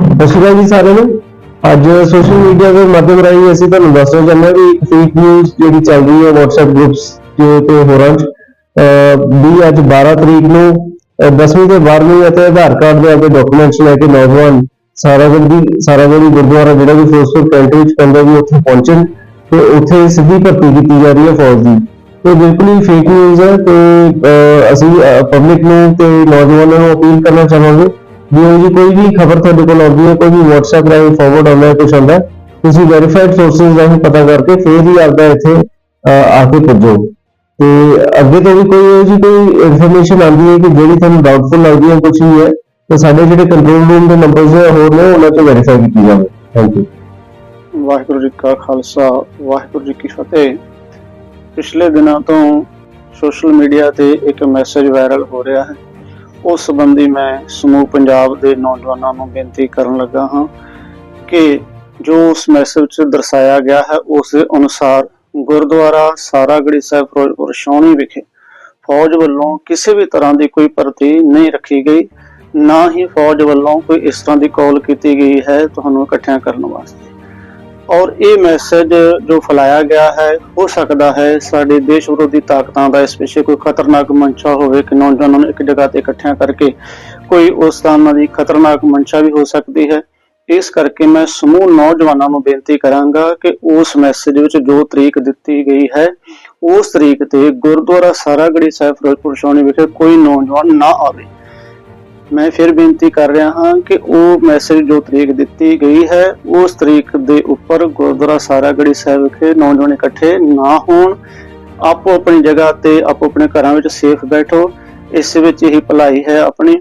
ਸਤਿ ਸ਼੍ਰੀ ਅਕਾਲ ਜੀ ਸਾਰਿਆਂ ਨੂੰ। ਅੱਜ ਸੋਸ਼ਲ ਮੀਡੀਆ ਦੇ ਮਾਧਿਅਮ ਰਾਹੀਂ ਅਸੀਂ ਤੁਹਾਨੂੰ ਦੱਸਣਾ ਚਾਹੁੰਦੇ ਹਾਂ ਕਿ ਫੇਕ ਨਿਊਜ਼ ਜਿਹੜੀ ਚੱਲ ਰਹੀ ਹੈ WhatsApp ਗਰੁੱਪਸ ਤੇ ਤੇ ਹੋਰਾਂ 'ਚ। ਅਹ ਵੀ ਅੱਜ 12 ਤਰੀਕ ਨੂੰ, ਅਹ 10ਵੀਂ ਤੇ 12ਵੀਂ ਅਤੇ ਆਧਾਰ ਕਾਰਡ ਦੇ ਅੱਗੇ ਡਾਕੂਮੈਂਟਸ ਲੈ ਕੇ ਨੌਜਵਾਨ ਸਾਰਾ ਸਾਰਾਗੜ੍ਹ ਦੀ ਸਾਰਾਗੜ੍ਹੀ ਗੁਰਦੁਆਰਾ ਜਿਹੜਾ ਵੀ ਫਿਰੋਜ਼ਪੁਰ ਕੈਂਟ ਵਿੱਚ ਪੈਂਦਾ ਵੀ ਉੱਥੇ ਪਹੁੰਚਣ ਤੇ ਉੱਥੇ ਸਿੱਧੀ ਭਰਤੀ ਕੀਤੀ ਜਾ ਰਹੀ ਹੈ ਫੌਜ ਦੀ। ਤੇ ਬਿਲਕੁਲ ਹੀ ਫੇਕ ਨਿਊਜ਼ ਹੈ ਤੇ, ਅਹ ਅਸੀਂ ਪਬਲਿਕ ਨੂੰ ਤੇ ਨੌਜਵਾਨਾਂ ਨੂੰ ਅਪੀਲ ਕਰਨਾ ਚਾਹਾਂਗੇ ਵੀ ਜੀ ਕੋਈ ਵੀ ਖਬਰ ਤੁਹਾਡੇ ਕੋਲ ਆਉਂਦੀ ਹੈ, ਕੋਈ ਵੀ WhatsApp ਰਾਹੀਂ ਫਾਰਵਰਡ ਆਉਂਦਾ ਹੈ, ਕੁਛ ਆਉਂਦਾ ਤੁਸੀਂ ਵੈਰੀਫਾਈਡ ਸੋਰਸਸ ਰਾਹੀਂ ਪਤਾ ਕਰਕੇ ਫਿਰ ਹੀ ਆਪਦਾ ਇੱਥੇ ਆ ਕੇ ਪੁੱਜੋ। ਤੇ ਅੱਗੇ ਤੋਂ ਵੀ ਕੋਈ ਇਹੋ ਕੋਈ ਇਨਫੋਰਮੇਸ਼ਨ ਆਉਂਦੀ ਹੈ ਕਿ ਜਿਹੜੀ ਤੁਹਾਨੂੰ ਡਾਊਟਫੁਲ ਲੱਗਦੀ ਹੈ ਕੁਝ ਵੀ ਹੈ, ਤੇ ਸਾਡੇ ਜਿਹੜੇ ਕੰਟਰੋਲ ਰੂਮ ਦੇ ਨੰਬਰਸ ਹੈ, ਹੋਰ ਨੇ, ਉਹਨਾਂ ਤੋਂ ਵੈਰੀਫਾਈ ਕੀਤੀ ਜਾਵੇ। ਥੈਂਕ ਯੂ ਵਾਹਿਗੁਰੂ ਜੀ ਕਾ ਖਾਲਸਾ, ਵਾਹਿਗੁਰੂ ਜੀ ਕੀ ਫਤਿਹ। ਪਿਛਲੇ ਦਿਨਾਂ ਤੋਂ ਸੋਸ਼ਲ ਮੀਡੀਆ ਤੇ ਇੱਕ ਮੈਸੇਜ ਵਾਇਰਲ ਹੋ ਰਿਹਾ ਹੈ। ਉਸ ਸੰਬੰਧੀ ਮੈਂ ਸਮੂਹ ਪੰਜਾਬ ਦੇ ਨੌਜਵਾਨਾਂ ਨੂੰ ਬੇਨਤੀ ਕਰਨ ਲੱਗਾ ਹਾਂ ਕਿ ਜੋ ਉਸ ਮੈਸੇਜ ਵਿੱਚ ਦਰਸਾਇਆ ਗਿਆ ਹੈ, ਉਸ ਦੇ ਅਨੁਸਾਰ ਗੁਰਦੁਆਰਾ ਸਾਰਾਗੜੀ ਸਾਹਿਬ ਫਿਰੋਜ਼ਪੁਰ ਸ਼ੌਣੀ ਵਿਖੇ ਫੌਜ ਵੱਲੋਂ ਕਿਸੇ ਵੀ ਤਰ੍ਹਾਂ ਦੀ ਕੋਈ ਭਰਤੀ ਨਹੀਂ ਰੱਖੀ ਗਈ, ਨਾ ਹੀ ਫੌਜ ਵੱਲੋਂ ਕੋਈ ਇਸ ਤਰ੍ਹਾਂ ਦੀ ਕਾਲ ਕੀਤੀ ਗਈ ਹੈ, ਤੁਹਾਨੂੰ ਇਕੱਠਿਆਂ ਕਰਨ ਵਾਸਤੇ। ਔਰ ਇਹ ਮੈਸੇਜ ਜੋ ਫੈਲਾਇਆ ਗਿਆ ਹੈ, ਹੋ ਸਕਦਾ ਹੈ ਸਾਡੇ ਦੇਸ਼ ਵਿਰੋਧੀ ਤਾਕਤਾਂ ਦਾ ਇਸ ਪਿੱਛੇ ਕੋਈ ਖਤਰਨਾਕ ਮਨਸ਼ਾ ਹੋਵੇ ਕਿ ਨੌਜਵਾਨਾਂ ਨੂੰ ਇੱਕ ਜਗ੍ਹਾ ਤੇ ਇਕੱਠਿਆਂ ਕਰਕੇ ਕੋਈ ਉਸ ਤਰ੍ਹਾਂ ਦੀ ਖਤਰਨਾਕ ਮਨਸ਼ਾ ਵੀ ਹੋ ਸਕਦੀ ਹੈ। ਇਸ ਕਰਕੇ ਮੈਂ ਸਮੂਹ ਨੌਜਵਾਨਾਂ ਨੂੰ ਬੇਨਤੀ ਕਰਾਂਗਾ ਕਿ ਉਸ ਮੈਸੇਜ ਵਿੱਚ ਜੋ ਤਰੀਕ ਦਿੱਤੀ ਗਈ ਹੈ, ਉਸ ਤਰੀਕ ਤੇ ਗੁਰਦੁਆਰਾ ਸਾਰਾਗੜੀ ਸਾਹਿਬ ਫਿਰੋਜ਼ਪੁਰ ਸ਼ੌਣੀ ਵਿਖੇ ਕੋਈ ਨੌਜਵਾਨ ਨਾ ਆਵੇ। ਮੈਂ ਫਿਰ ਬੇਨਤੀ ਕਰ ਰਿਹਾ ਹਾਂ ਕਿ ਉਹ ਮੈਸੇਜ ਜੋ ਤਰੀਕ ਦਿੱਤੀ ਗਈ ਹੈ, ਉਸ ਤਰੀਕ ਦੇ ਉੱਪਰ ਗੁਰਦੁਆਰਾ ਸਾਰਾਗੜੀ ਸਾਹਿਬ ਵਿਖੇ ਨੌਜਵਾਨ ਇਕੱਠੇ ਨਾ ਹੋਣ। ਆਪੋ ਆਪਣੀ ਜਗ੍ਹਾ ਤੇ ਆਪੋ ਆਪਣੇ ਘਰਾਂ ਵਿੱਚ ਸੇਫ ਬੈਠੋ। ਇਸ ਵਿੱਚ ਹੀ ਭਲਾਈ ਹੈ ਆਪਣੀ।